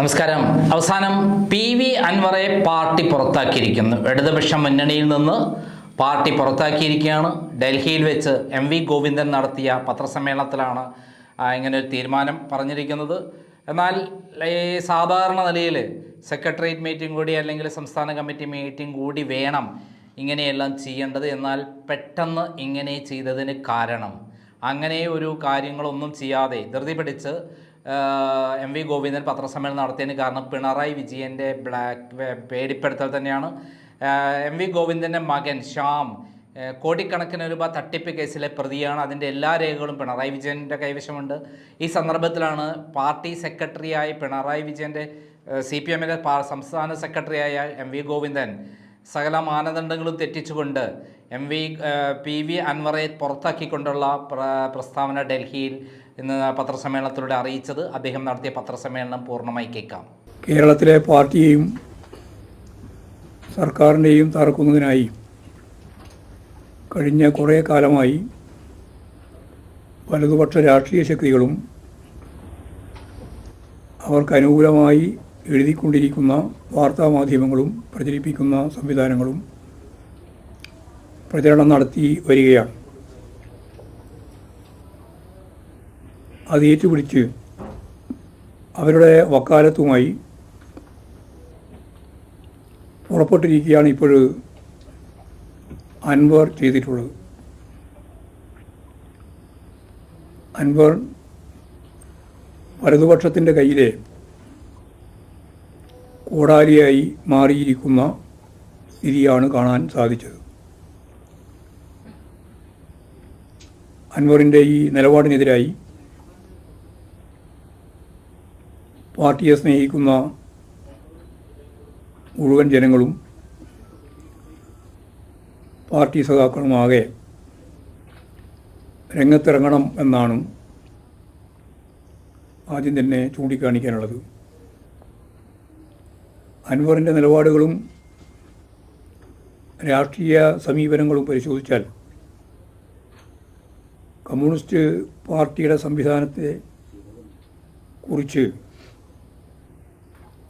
നമസ്കാരം. അവസാനം P V അൻവറെ പാർട്ടി പുറത്താക്കിയിരിക്കുന്നു. ഇടതുപക്ഷ മുന്നണിയിൽ നിന്ന് പാർട്ടി പുറത്താക്കിയിരിക്കുകയാണ്. ഡൽഹിയിൽ വെച്ച് എം വി ഗോവിന്ദൻ നടത്തിയ പത്രസമ്മേളനത്തിലാണ് ഇങ്ങനെ ഒരു തീരുമാനം പറഞ്ഞിരിക്കുന്നത്. എന്നാൽ ഈ സാധാരണ നിലയിൽ സെക്രട്ടേറിയറ്റ് മീറ്റിംഗ് കൂടി അല്ലെങ്കിൽ സംസ്ഥാന കമ്മിറ്റി മീറ്റിംഗ് കൂടി വേണം ഇങ്ങനെയെല്ലാം ചെയ്യേണ്ടത്. എന്നാൽ പെട്ടെന്ന് ഇങ്ങനെ ചെയ്തതിന് കാരണം അങ്ങനെ ഒരു കാര്യങ്ങളൊന്നും ചെയ്യാതെ ധൃതി പിടിച്ച് എം വി ഗോവിന്ദൻ പത്രസമ്മേളനം നടത്തിയതിന് കാരണം പിണറായി വിജയന്റെ ബ്ലാക്ക് പേടിപ്പെടുത്തൽ തന്നെയാണ്. എം വി ഗോവിന്ദന്റെ മകൻ ശ്യാം കോടിക്കണക്കിന് രൂപ തട്ടിപ്പ് കേസിലെ പ്രതിയാണ്. അതിന്റെ എല്ലാ രേഖകളും പിണറായി വിജയന്റെ കൈവശമുണ്ട്. ഈ സന്ദർഭത്തിലാണ് പാർട്ടി സെക്രട്ടറിയായി പിണറായി വിജയന്റെ സി പി എമ്മിലെ സംസ്ഥാന സെക്രട്ടറിയായ എം വി ഗോവിന്ദൻ സകല മാനദണ്ഡങ്ങളും തെറ്റിച്ചുകൊണ്ട് എം വി പി വി അൻവറെ പുറത്താക്കിക്കൊണ്ടുള്ള പ്ര പ്രസ്താവന ഡൽഹിയിൽ ഇന്ന് പത്രസമ്മേളനത്തിലൂടെ അറിയിച്ചത് അദ്ദേഹം നടത്തിയ പത്രസമ്മേളനം പൂർണമായി കേൾക്കാം. കേരളത്തിലെ പാർട്ടിയെയും സർക്കാരിനെയും തറക്കുന്നതിനായി കഴിഞ്ഞ കുറേ കാലമായി വലതുപക്ഷ രാഷ്ട്രീയ ശക്തികളും അവർക്ക് അനുകൂലമായി എഴുതിക്കൊണ്ടിരിക്കുന്ന വാർത്താ മാധ്യമങ്ങളും പ്രചരിപ്പിക്കുന്ന സംവിധാനങ്ങളും പ്രചരണം നടത്തി വരികയാണ്. അത് ഏറ്റുപിടിച്ച് അവരുടെ വക്കാലത്തുമായി പുറപ്പെട്ടിരിക്കുകയാണ് ഇപ്പോൾ അൻവർ ചെയ്തിട്ടുള്ളത്. അൻവർ വലതുപക്ഷത്തിന്റെ കയ്യിലെ കോടാലിയായി മാറിയിരിക്കുന്ന സ്ഥിതിയാണ് കാണാൻ സാധിച്ചത്. അൻവറിന്റെ ഈ നിലപാടിനെതിരായി പാർട്ടിയെ സ്നേഹിക്കുന്ന മുഴുവൻ ജനങ്ങളും പാർട്ടി സഖാക്കളുമാകെ രംഗത്തിറങ്ങണം എന്നാണ് ആദ്യം തന്നെ ചൂണ്ടിക്കാണിക്കാനുള്ളത്. അൻവറിന്റെ നിലപാടുകളും രാഷ്ട്രീയ സമീപനങ്ങളും പരിശോധിച്ചാൽ കമ്മ്യൂണിസ്റ്റ് പാർട്ടിയുടെ സംവിധാനത്തെ കുറിച്ച്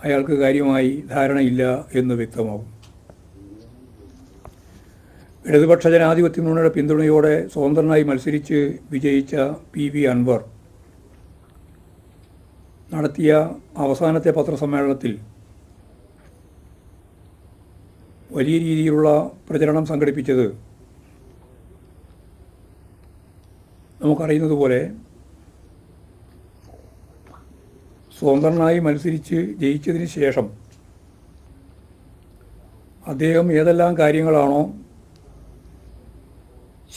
അയാൾക്ക് കാര്യമായി ധാരണയില്ല എന്ന് വ്യക്തമാകും. ഇടതുപക്ഷ ജനാധിപത്യ മുന്നണിയുടെ പിന്തുണയോടെ സ്വതന്ത്രനായി മത്സരിച്ച് വിജയിച്ച പി. വി. അൻവർ നടത്തിയ അവസാനത്തെ പത്രസമ്മേളനത്തിൽ വലിയ രീതിയിലുള്ള പ്രചരണം സംഘടിപ്പിച്ചത് നമുക്കറിയുന്നതുപോലെ സ്വതന്ത്രനായി മത്സരിച്ച് ജയിച്ചതിന് ശേഷം അദ്ദേഹം ഏതെല്ലാം കാര്യങ്ങളാണോ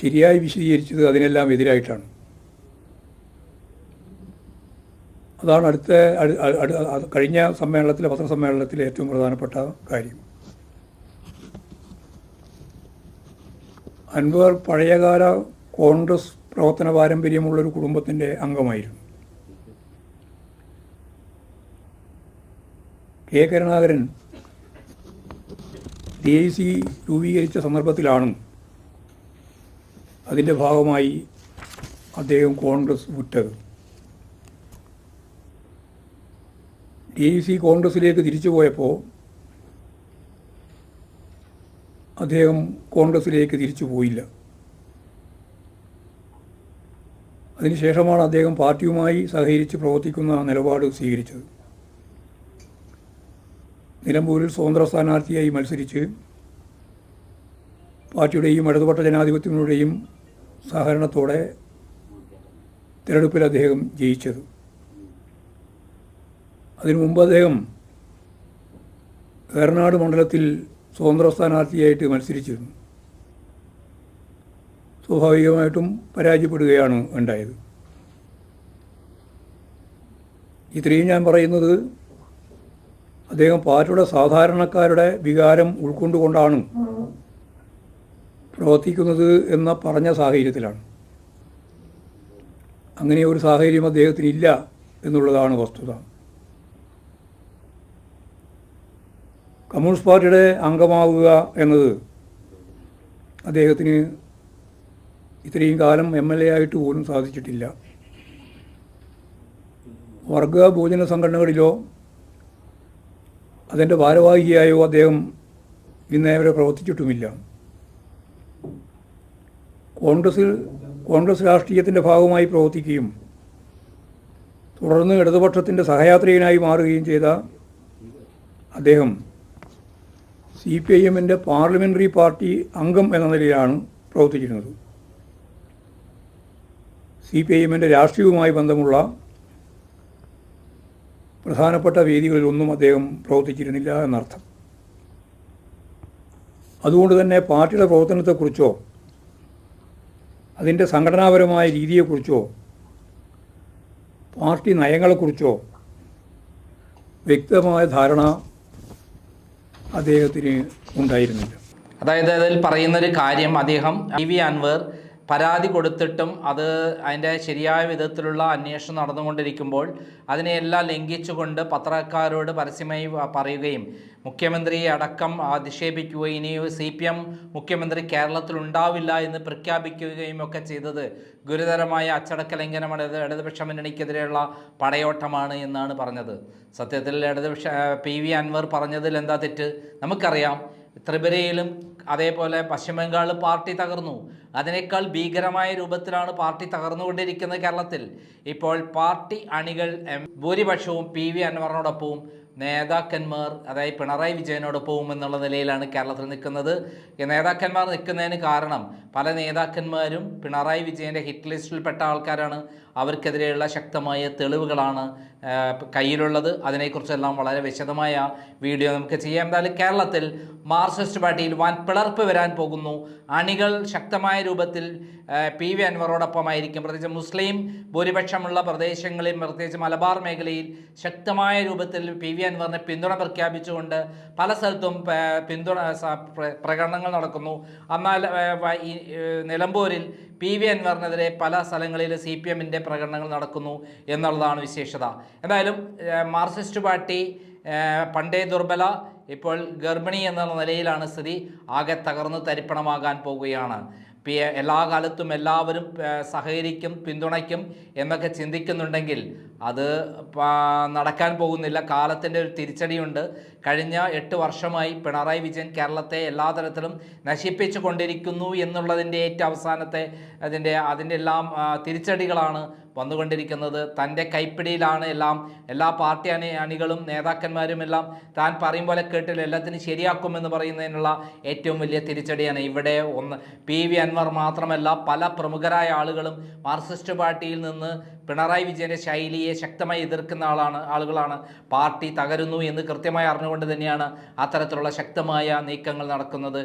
ശരിയായി വിശദീകരിച്ചത് അതിനെല്ലാം എതിരായിട്ടാണ്. അതാണ് അടുത്ത അട്- അട്- അട്- കഴിഞ്ഞ സമ്മേളനത്തിലെ പത്രസമ്മേളനത്തിലെ ഏറ്റവും പ്രധാനപ്പെട്ട കാര്യം. അൻവർ പഴയകാല കോൺഗ്രസ് പ്രവർത്തന പാരമ്പര്യമുള്ളൊരു കുടുംബത്തിന്റെ അംഗമായിരുന്നു. K Karunakaran D I C രൂപീകരിച്ച സന്ദർഭത്തിലാണ് അതിന്റെ ഭാഗമായി അദ്ദേഹം കോൺഗ്രസ് വിട്ടത്. ഡി ഐ സി കോൺഗ്രസിലേക്ക് തിരിച്ചു പോയപ്പോൾ അദ്ദേഹം കോൺഗ്രസിലേക്ക് തിരിച്ചു പോയില്ല. അതിനുശേഷമാണ് അദ്ദേഹം പാർട്ടിയുമായി സഹകരിച്ച് പ്രവർത്തിക്കുന്ന നിലപാട് സ്വീകരിച്ചത്. നിലമ്പൂരിൽ സ്വതന്ത്ര സ്ഥാനാർത്ഥിയായി മത്സരിച്ച് പാർട്ടിയുടെയും ഇടതുപക്ഷ ജനാധിപത്യങ്ങളുടെയും സഹകരണത്തോടെ തിരഞ്ഞെടുപ്പിൽ അദ്ദേഹം ജയിച്ചത്. അതിനു മുമ്പ് അദ്ദേഹം ഏറനാട് മണ്ഡലത്തിൽ സ്വതന്ത്ര സ്ഥാനാർത്ഥിയായിട്ട് മത്സരിച്ചിരുന്നു. സ്വാഭാവികമായിട്ടും പരാജയപ്പെടുകയാണ് ഉണ്ടായത്. ഇത്രയും ഞാൻ പറയുന്നത് അദ്ദേഹം പാർട്ടിയുടെ സാധാരണക്കാരുടെ വികാരം ഉൾക്കൊണ്ടുകൊണ്ടാണ് പ്രവർത്തിക്കുന്നത് എന്ന പറഞ്ഞ സാഹചര്യത്തിലാണ്. അങ്ങനെ ഒരു സാഹചര്യം അദ്ദേഹത്തിന് ഇല്ല എന്നുള്ളതാണ് വസ്തുത. കമ്മ്യൂണിസ്റ്റ് പാർട്ടിയുടെ അംഗമാവുക എന്നത് അദ്ദേഹത്തിന് ഇത്രയും കാലം എം എൽ എ ആയിട്ട് പോലും സാധിച്ചിട്ടില്ല. വർഗ ഭോജന സംഘടനകളിലോ അതിന്റെ ഭാരവാഹിയായോ അദ്ദേഹം ഇന്നേ വരെ പ്രവർത്തിച്ചിട്ടുമില്ല. കോൺഗ്രസിൽ കോൺഗ്രസ് രാഷ്ട്രീയത്തിന്റെ ഭാഗമായി പ്രവർത്തിക്കുകയും തുടർന്ന് ഇടതുപക്ഷത്തിന്റെ സഹയാത്രികനായി മാറുകയും ചെയ്ത അദ്ദേഹം സി പി ഐ എമ്മിന്റെ പാർലമെന്ററി പാർട്ടി അംഗം എന്ന നിലയിലാണ് പ്രവർത്തിച്ചിരുന്നത്. സി പി ഐ എമ്മിന്റെ രാഷ്ട്രീയവുമായി ബന്ധമുള്ള പ്രധാനപ്പെട്ട വേദികളിലൊന്നും അദ്ദേഹം പ്രവർത്തിച്ചിരുന്നില്ല എന്നർത്ഥം. അതുകൊണ്ട് തന്നെ പാർട്ടിയുടെ പ്രവർത്തനത്തെക്കുറിച്ചോ അതിന്റെ സംഘടനാപരമായ രീതിയെക്കുറിച്ചോ പാർട്ടി നയങ്ങളെക്കുറിച്ചോ വ്യക്തമായ ധാരണ അദ്ദേഹത്തിന് ഉണ്ടായിരുന്നില്ല. അതായത് അതിൽ പറയുന്നൊരു കാര്യം അദ്ദേഹം ടി വി അൻവർ പരാതി കൊടുത്തിട്ടും അത് അതിന്റെ ശരിയായ വിധത്തിലുള്ള അന്വേഷണം നടന്നുകൊണ്ടിരിക്കുമ്പോൾ അതിനെയെല്ലാം ലംഘിച്ചുകൊണ്ട് പത്രക്കാരോട് പരസ്യമായി പറയുകയും മുഖ്യമന്ത്രിയെ അടക്കം അധിക്ഷേപിക്കുകയും ഇനി സി പി എം മുഖ്യമന്ത്രി കേരളത്തിൽ ഉണ്ടാവില്ല എന്ന് പ്രഖ്യാപിക്കുകയും ഒക്കെ ചെയ്തത് ഗുരുതരമായ അച്ചടക്ക ലംഘനമാണ്. ഇടതുപക്ഷ മുന്നണിക്കെതിരെയുള്ള പടയോട്ടമാണ് എന്നാണ് പറഞ്ഞത്. സത്യത്തിൽ ഇടതുപക്ഷ പി വി അൻവർ പറഞ്ഞതിൽ എന്താ തെറ്റ്? നമുക്കറിയാം. ത്രിപുരയിലും അതേപോലെ പശ്ചിമ ബംഗാളിൽ പാർട്ടി തകർന്നു. അതിനേക്കാൾ ഭീകരമായ രൂപത്തിലാണ് പാർട്ടി തകർന്നുകൊണ്ടിരിക്കുന്നത് കേരളത്തിൽ. ഇപ്പോൾ പാർട്ടി അണികൾ എം, ഭൂരിപക്ഷവും പി വി അൻവറിനോടൊപ്പവും നേതാക്കന്മാർ അതായത് പിണറായി വിജയനോടൊപ്പവും എന്നുള്ള നിലയിലാണ് കേരളത്തിൽ നിൽക്കുന്നത്. നേതാക്കന്മാർ നിൽക്കുന്നതിന് കാരണം പല നേതാക്കന്മാരും പിണറായി വിജയന്റെ ഹിറ്റ് ലിസ്റ്റിൽപ്പെട്ട ആൾക്കാരാണ്. അവർക്കെതിരെയുള്ള ശക്തമായ തെളിവുകളാണ് കയ്യിലുള്ളത്. അതിനെക്കുറിച്ചെല്ലാം വളരെ വിശദമായ വീഡിയോ നമുക്ക് ചെയ്യാം. എന്തായാലും കേരളത്തിൽ മാർക്സിസ്റ്റ് പാർട്ടിയിൽ വൻ പിളർപ്പ് വരാൻ പോകുന്നു. അണികൾ ശക്തമായ രൂപത്തിൽ പി വി അൻവറോടൊപ്പമായിരിക്കും. പ്രത്യേകിച്ച് മുസ്ലിം ഭൂരിപക്ഷമുള്ള പ്രദേശങ്ങളിൽ പ്രത്യേകിച്ച് മലബാർ മേഖലയിൽ ശക്തമായ രൂപത്തിൽ പി വി അൻവറിനെ പിന്തുണ പ്രഖ്യാപിച്ചുകൊണ്ട് പല സ്ഥലത്തും പിന്തുണ പ്രകടനങ്ങൾ നടക്കുന്നു. എന്നാൽ നിലമ്പൂരിൽ പി വി അൻവറിനെതിരെ പല സ്ഥലങ്ങളിൽ സി പി എമ്മിന്റെ പ്രകടനങ്ങൾ നടക്കുന്നു എന്നുള്ളതാണ് വിശേഷത. എന്തായാലും മാർക്സിസ്റ്റ് പാർട്ടി പണ്ടേ ദുർബല ഇപ്പോൾ ഗർഭിണി എന്ന നിലയിലാണ് സ്ഥിതി. ആകെ തകർന്ന് തരിപ്പണമാകാൻ പോവുകയാണ് എല്ലാ കാലത്തും എല്ലാവരും സഹകരിക്കും പിന്തുണയ്ക്കും എന്നൊക്കെ ചിന്തിക്കുന്നുണ്ടെങ്കിൽ അത് നടക്കാൻ പോകുന്നില്ല. കാലത്തിന്റെ ഒരു തിരിച്ചടിയുണ്ട്. കഴിഞ്ഞ എട്ട് വർഷമായി പിണറായി വിജയൻ കേരളത്തെ എല്ലാ തരത്തിലും നശിപ്പിച്ചു കൊണ്ടിരിക്കുന്നു എന്നുള്ളതിന്റെ ഏറ്റവും അവസാനത്തെ അതിന്റെ അതിന്റെ എല്ലാം തിരിച്ചടികളാണ് വന്നുകൊണ്ടിരിക്കുന്നത്. തന്റെ കൈപ്പിടിയിലാണ് എല്ലാം എല്ലാ പാർട്ടി അണി അണികളും നേതാക്കന്മാരും എല്ലാം താൻ പറയും പോലെ കേട്ടില്ല. എല്ലാത്തിനും ശരിയാക്കുമെന്ന് പറയുന്നതിനുള്ള ഏറ്റവും വലിയ തിരിച്ചടിയാണ് ഇവിടെ ഒന്ന്. പി വി അൻവർ മാത്രമല്ല പല പ്രമുഖരായ ആളുകളും മാർക്സിസ്റ്റ് പാർട്ടിയിൽ നിന്ന് പിണറായി വിജയന്റെ ശൈലിയെ ശക്തമായി എതിർക്കുന്ന ആളാണ് ആളുകളാണ്. പാർട്ടി തകരുന്നു എന്ന് കൃത്യമായി അറിഞ്ഞുകൊണ്ട് തന്നെയാണ് അത്തരത്തിലുള്ള ശക്തമായ നീക്കങ്ങൾ നടക്കുന്നത്.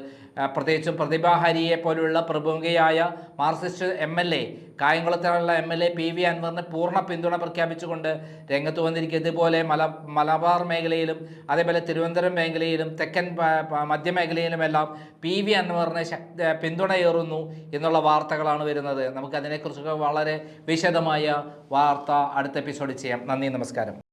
പ്രത്യേകിച്ചും പ്രതിഭാഹരിയെ പോലുള്ള പ്രമുഖയായ Marxist M L A കായംകുളത്തിലുള്ള M L A P V അൻവറിന് പൂർണ പിന്തുണ പ്രഖ്യാപിച്ചുകൊണ്ട് രംഗത്ത് വന്നിരിക്കുക. ഇതുപോലെ മല മലബാർ മേഖലയിലും അതേപോലെ തിരുവനന്തപുരം മേഖലയിലും തെക്കൻ മധ്യമേഖലയിലുമെല്ലാം പി വി അൻവറിന് ശക്തി പിന്തുണയേറുന്നു എന്നുള്ള വാർത്തകളാണ് വരുന്നത്. നമുക്കതിനെക്കുറിച്ചൊക്കെ വളരെ വിശദമായ വാർത്ത അടുത്ത എപ്പിസോഡിൽ ചെയ്യാം. നന്ദി നമസ്കാരം.